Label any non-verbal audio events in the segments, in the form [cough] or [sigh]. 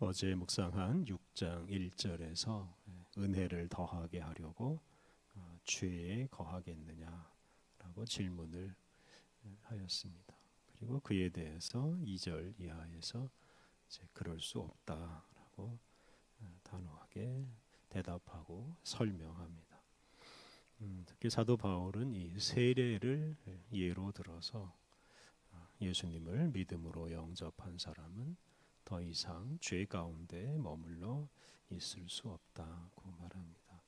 어제 묵상한 6장 1절에서 은혜를 더하게 하려고 어, 죄에 거하겠느냐라고 질문을 하였습니다. 그리고 그에 대해서 2절 이하에서 이제 그럴 수 없다라고 어, 단호하게 대답하고 설명합니다. 음, 특히 사도 바울은 이 세례를 예로 들어서 어, 예수님을 믿음으로 영접한 사람은 더 이상 죄 가운데 머물러 있을 수 없다고 말합니다.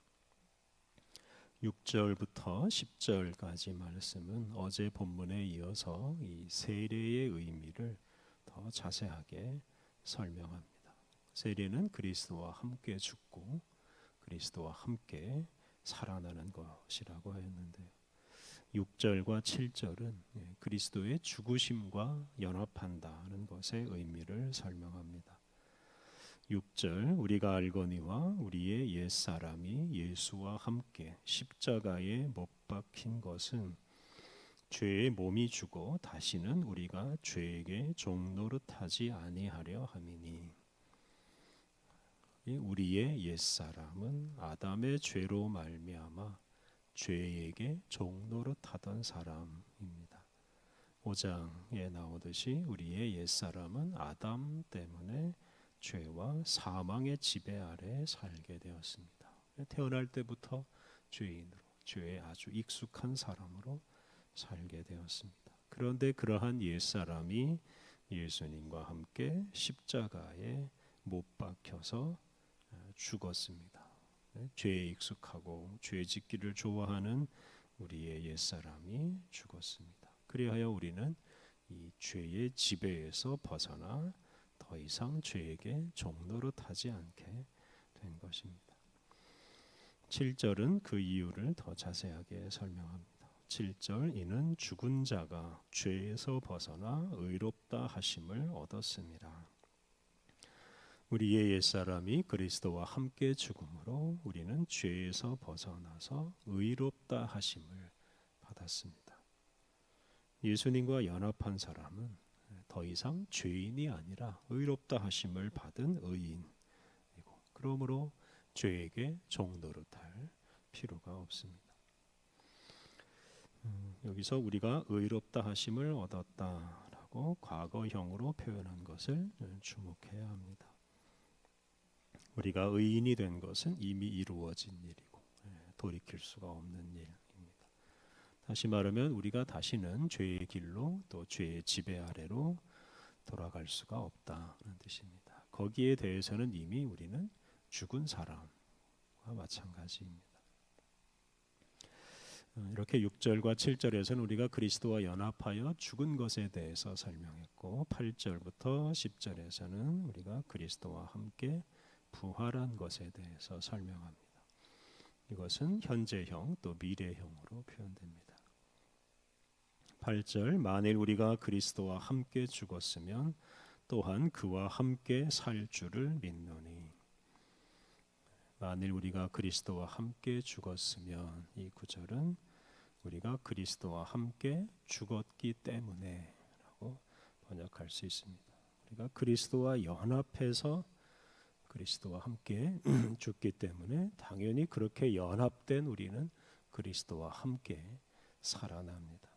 6절부터 10절까지 말씀은 어제 본문에 이어서 이 세례의 의미를 더 자세하게 설명합니다. 세례는 그리스도와 함께 죽고 그리스도와 함께 살아나는 것이라고 하였는데요. 6절과 7절은 예, 그리스도의 죽으심과 연합한다는 것의 의미를 설명합니다. 6절 우리가 알거니와 우리의 옛 사람이 예수와 함께 십자가에 못 박힌 것은 죄의 몸이 죽어 다시는 우리가 죄에게 종노릇하지 아니하려 함이니 우리의 옛 사람은 아담의 죄로 말미암아 죄에게 종노릇하던 사람입니다. 5장에 나오듯이 우리의 옛사람은 아담 때문에 죄와 사망의 지배 아래 살게 되었습니다. 태어날 때부터 죄인으로 죄에 아주 익숙한 사람으로 살게 되었습니다. 그런데 그러한 옛사람이 예수님과 함께 십자가에 못 박혀서 죽었습니다. 네, 죄에 익숙하고 죄 짓기를 좋아하는 우리의 옛사람이 죽었습니다. 그리하여 우리는 이 죄의 지배에서 벗어나 더 이상 죄에게 종노릇하지 않게 된 것입니다. 7절은 그 이유를 더 자세하게 설명합니다. 7절 이는 죽은 자가 죄에서 벗어나 의롭다 하심을 얻었습니다. 우리의 옛사람이 그리스도와 함께 죽음으로 우리는 죄에서 벗어나서 의롭다 하심을 받았습니다. 예수님과 연합한 사람은 더 이상 죄인이 아니라 의롭다 하심을 받은 의인이고 그러므로 죄에게 종노릇할 필요가 없습니다. 음, 여기서 우리가 의롭다 하심을 얻었다라고 과거형으로 표현한 것을 주목해야 합니다. 우리가 의인이 된 것은 이미 이루어진 일이고 예, 돌이킬 수가 없는 일입니다. 다시 말하면 우리가 다시는 죄의 길로 또 죄의 지배 아래로 돌아갈 수가 없다는 뜻입니다. 거기에 대해서는 이미 우리는 죽은 사람과 마찬가지입니다. 어, 이렇게 6절과 7절에서는 우리가 그리스도와 연합하여 죽은 것에 대해서 설명했고 8절부터 10절에서는 우리가 그리스도와 함께 부활한 것에 대해서 설명합니다. 이것은 현재형 또 미래형으로 표현됩니다. 8절 만일 우리가 그리스도와 함께 죽었으면 또한 그와 함께 살 줄을 믿노니 만일 우리가 그리스도와 함께 죽었으면 이 구절은 우리가 그리스도와 함께 죽었기 때문에라고 번역할 수 있습니다. 우리가 그리스도와 연합해서 그리스도와 함께 [clears throat] 죽기 때문에 당연히 그렇게 연합된 우리는 그리스도와 함께 살아납니다.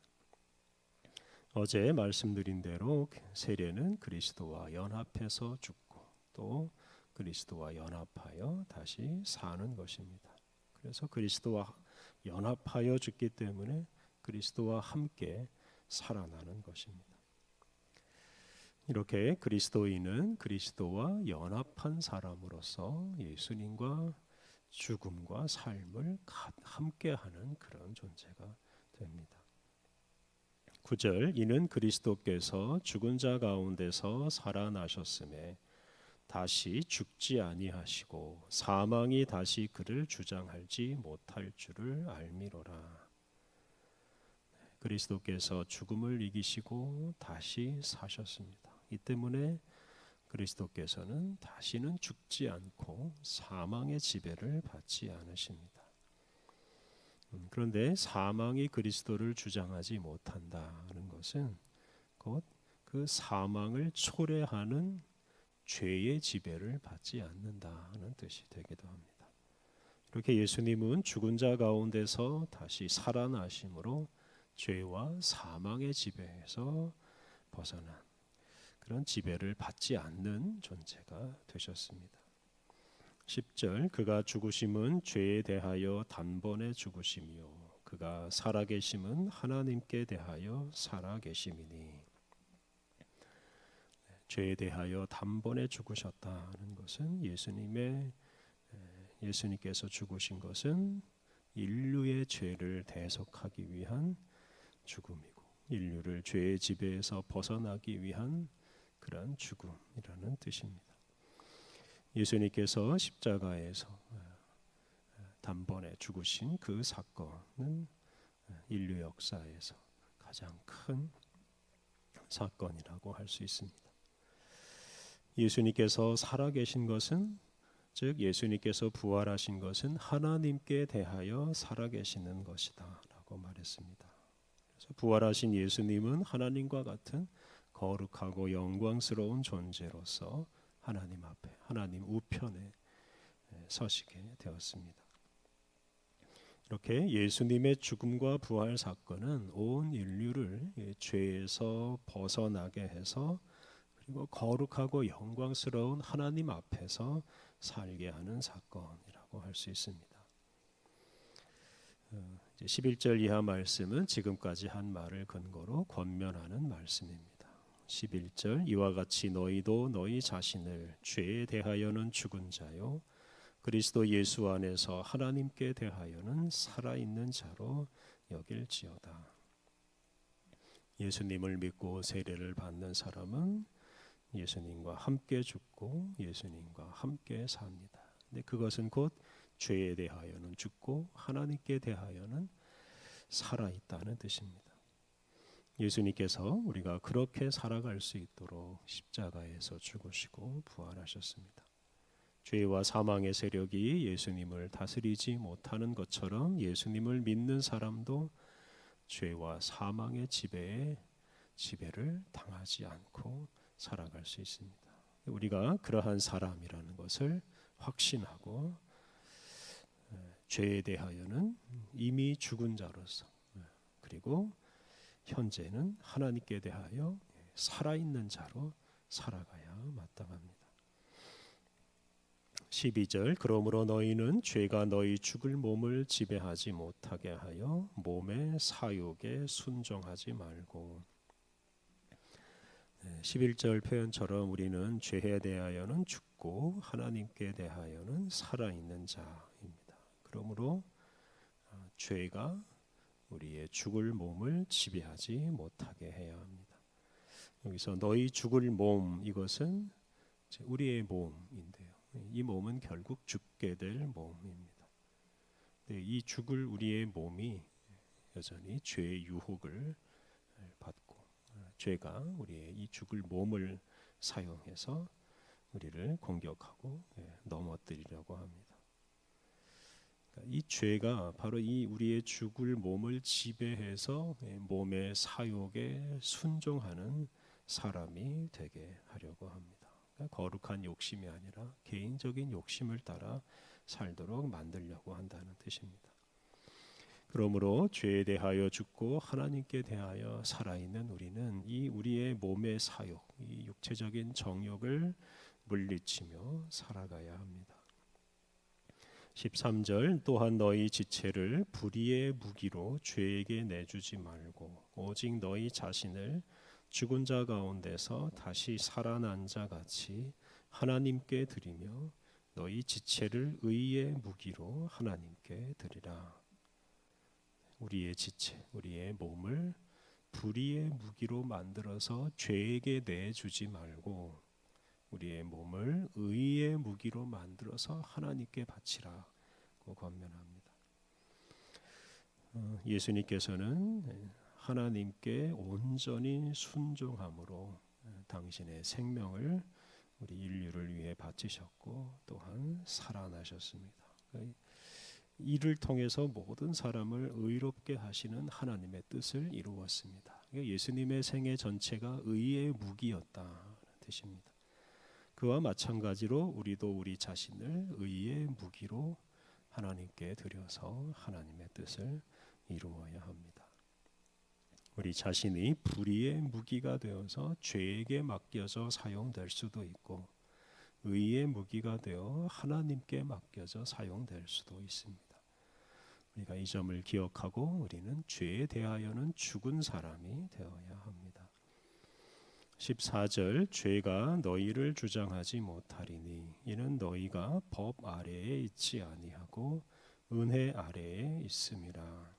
어제 말씀드린 대로 세례는 그리스도와 연합해서 죽고 또 그리스도와 연합하여 다시 사는 것입니다. 그래서 그리스도와 연합하여 죽기 때문에 그리스도와 함께 살아나는 것입니다. 이렇게 그리스도인은 그리스도와 연합한 사람으로서 예수님과 죽음과 삶을 함께하는 그런 존재가 됩니다. 9절 이는 그리스도께서 죽은 자 가운데서 살아나셨음에 다시 죽지 아니하시고 사망이 다시 그를 주장할지 못할 줄을 알미로라. 그리스도께서 죽음을 이기시고 다시 사셨습니다. 이 때문에 그리스도께서는 다시는 죽지 않고 사망의 지배를 받지 않으십니다. 음, 그런데 사망이 그리스도를 주장하지 못한다는 것은 곧 그 사망을 초래하는 죄의 지배를 받지 않는다는 뜻이 되기도 합니다. 이렇게 예수님은 죽은 자 가운데서 다시 살아나심으로 죄와 사망의 지배에서 벗어난 그런 지배를 받지 않는 존재가 되셨습니다. 10절 그가 죽으심은 죄에 대하여 단번에 죽으심이요 그가 살아계심은 하나님께 대하여 살아계심이니 죄에 대하여 단번에 죽으셨다는 것은 예수님의 예수님께서 죽으신 것은 인류의 죄를 대속하기 위한 죽음이고 인류를 죄의 지배에서 벗어나기 위한 그러한 죽음이라는 뜻입니다. 예수님께서 십자가에서 단번에 죽으신 그 사건은 인류 역사에서 가장 큰 사건이라고 할 수 있습니다. 예수님께서 살아계신 것은 즉 예수님께서 부활하신 것은 하나님께 대하여 살아계시는 것이다라고 말했습니다. 그래서 부활하신 예수님은 하나님과 같은 거룩하고 영광스러운 존재로서 하나님 앞에 하나님 우편에 서시게 되었습니다. 이렇게 예수님의 죽음과 부활 사건은 온 인류를 죄에서 벗어나게 해서 그리고 거룩하고 영광스러운 하나님 앞에서 살게 하는 사건이라고 할 수 있습니다. 11절 어, 이하 말씀은 지금까지 한 말을 근거로 권면하는 말씀입니다. 11절 이와 같이 너희도 너희 자신을 죄에 대하여는 죽은 자요 그리스도 예수 안에서 하나님께 대하여는 살아 있는 자로 여길지어다. 예수님을 믿고 세례를 받는 사람은 예수님과 함께 죽고 예수님과 함께 삽니다. 근데 그것은 곧 죄에 대하여는 죽고 하나님께 대하여는 살아 있다는 뜻입니다. 예수님께서 우리가 그렇게 살아갈 수 있도록 십자가에서 죽으시고 부활하셨습니다. 죄와 사망의 세력이 예수님을 다스리지 못하는 것처럼 예수님을 믿는 사람도 죄와 사망의 지배에 지배를 당하지 않고 살아갈 수 있습니다. 우리가 그러한 사람이라는 것을 확신하고 죄에 대하여는 이미 죽은 자로서 그리고 현재는 하나님께 대하여 살아있는 자로 살아가야 마땅합니다. 12절 그러므로 너희는 죄가 너희 죽을 몸을 지배하지 못하게 하여 몸의 사욕에 순종하지 말고 11절 표현처럼 우리는 죄에 대하여는 죽고 하나님께 대하여는 살아있는 자입니다. 그러므로 어, 죄가 우리의 죽을 몸을 지배하지 못하게 해야 합니다. 여기서 너희 죽을 몸 이것은 우리의 몸인데요. 이 몸은 결국 죽게 될 몸입니다. 이 죽을 우리의 몸이 여전히 죄의 유혹을 받고 죄가 우리의 이 죽을 몸을 사용해서 우리를 공격하고 예, 넘어뜨리려고 합니다. 그러니까 이 죄가 바로 이 우리의 죽을 몸을 지배해서 예, 몸의 사욕에 순종하는 사람이 되게 하려고 합니다. 그러니까 거룩한 욕심이 아니라 개인적인 욕심을 따라 살도록 만들려고 한다는 뜻입니다. 그러므로 죄에 대하여 죽고 하나님께 대하여 살아있는 우리는 이 우리의 몸의 사욕, 이 육체적인 정욕을 물리치며 살아가야 합니다. 13절 또한 너희 지체를 불의의 무기로 죄에게 내주지 말고 오직 너희 자신을 죽은 자 가운데서 다시 살아난 자 같이 하나님께 드리며 너희 지체를 의의 무기로 하나님께 드리라. 우리의 지체, 우리의 몸을 불의의 무기로 만들어서 죄에게 내주지 말고 우리의 몸을 의의 무기로 만들어서 하나님께 바치라고 권면합니다. 어, 예수님께서는 하나님께 온전히 순종함으로 당신의 생명을 우리 인류를 위해 바치셨고 또한 살아나셨습니다. 이를 통해서 모든 사람을 의롭게 하시는 하나님의 뜻을 이루었습니다. 예수님의 생애 전체가 의의 무기였다는 뜻입니다. 그와 마찬가지로 우리도 우리 자신을 의의 무기로 하나님께 드려서 하나님의 뜻을 이루어야 합니다. 우리 자신이 불의의 무기가 되어서 죄에게 맡겨져 사용될 수도 있고 의의 무기가 되어 하나님께 맡겨져 사용될 수도 있습니다. 우리가 이 점을 기억하고 우리는 죄에 대하여는 죽은 사람이 되어야 합니다. 14절 죄가 너희를 주장하지 못하리니 이는 너희가 법 아래에 있지 아니하고 은혜 아래에 있음이라.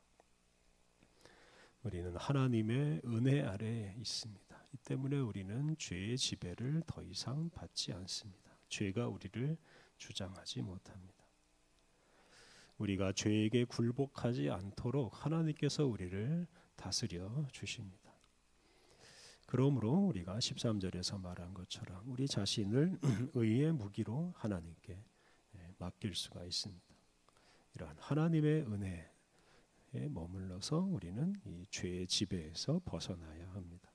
우리는 하나님의 은혜 아래에 있습니다. 이 때문에 우리는 죄의 지배를 더 이상 받지 않습니다. 죄가 우리를 주장하지 못합니다. 우리가 죄에게 굴복하지 않도록 하나님께서 우리를 다스려 주십니다. 그러므로 우리가 13절에서 말한 것처럼 우리 자신을 [clears throat] 의의 무기로 하나님께 예, 맡길 수가 있습니다. 이러한 하나님의 은혜에 머물러서 우리는 이 죄의 지배에서 벗어나야 합니다.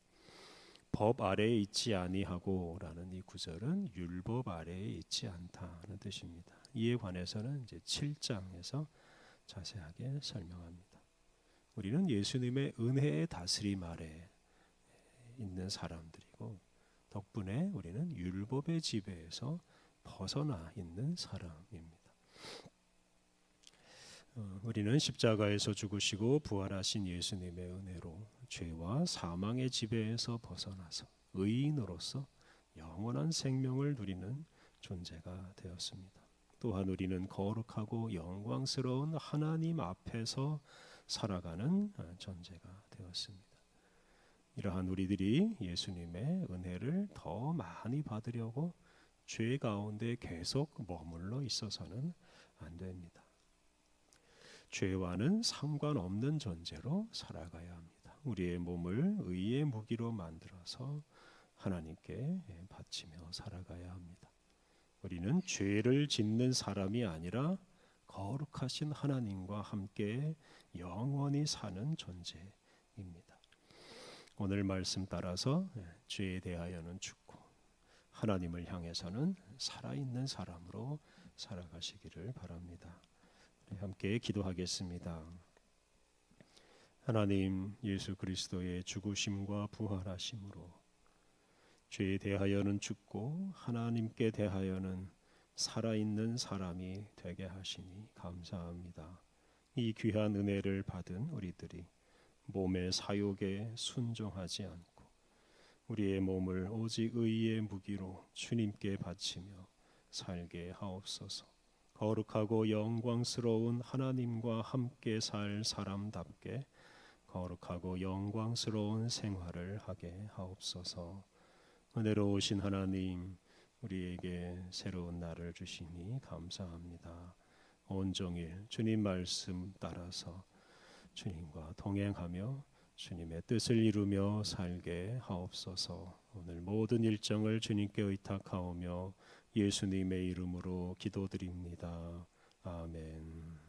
법 아래에 있지 아니하고라는 이 구절은 율법 아래에 있지 않다는 뜻입니다. 이에 관해서는 이제 7장에서 자세하게 설명합니다. 우리는 예수님의 은혜의 다스림 아래 있는 사람들이고 덕분에 우리는 율법의 지배에서 벗어나 있는 사람입니다. 어, 우리는 십자가에서 죽으시고 부활하신 예수님의 은혜로 죄와 사망의 지배에서 벗어나서 의인으로서 영원한 생명을 누리는 존재가 되었습니다. 또한 우리는 거룩하고 영광스러운 하나님 앞에서 살아가는 존재가 되었습니다. 이러한 우리들이 예수님의 은혜를 더 많이 받으려고 죄 가운데 계속 머물러 있어서는 안 됩니다. 죄와는 상관없는 존재로 살아가야 합니다. 우리의 몸을 의의 무기로 만들어서 하나님께 바치며 살아가야 합니다. 우리는 죄를 짓는 사람이 아니라 거룩하신 하나님과 함께 영원히 사는 존재입니다. 오늘 말씀 따라서 예, 죄에 대하여는 죽고 하나님을 향해서는 살아있는 사람으로 살아가시기를 바랍니다. 함께 기도하겠습니다. 하나님 예수 그리스도의 죽으심과 부활하심으로 죄에 대하여는 죽고 하나님께 대하여는 살아있는 사람이 되게 하시니 감사합니다. 이 귀한 은혜를 받은 우리들이 몸의 사욕에 순종하지 않고 우리의 몸을 오직 의의 무기로 주님께 바치며 살게 하옵소서. 거룩하고 영광스러운 하나님과 함께 살 사람답게 거룩하고 영광스러운 생활을 하게 하옵소서. 은혜로우신 하나님, 우리에게 새로운 날을 주시니 감사합니다. 온종일 주님 말씀 따라서 주님과 동행하며 주님의 뜻을 이루며 살게 하옵소서. 오늘 모든 일정을 주님께 의탁하오며 예수님의 이름으로 기도드립니다. 아멘.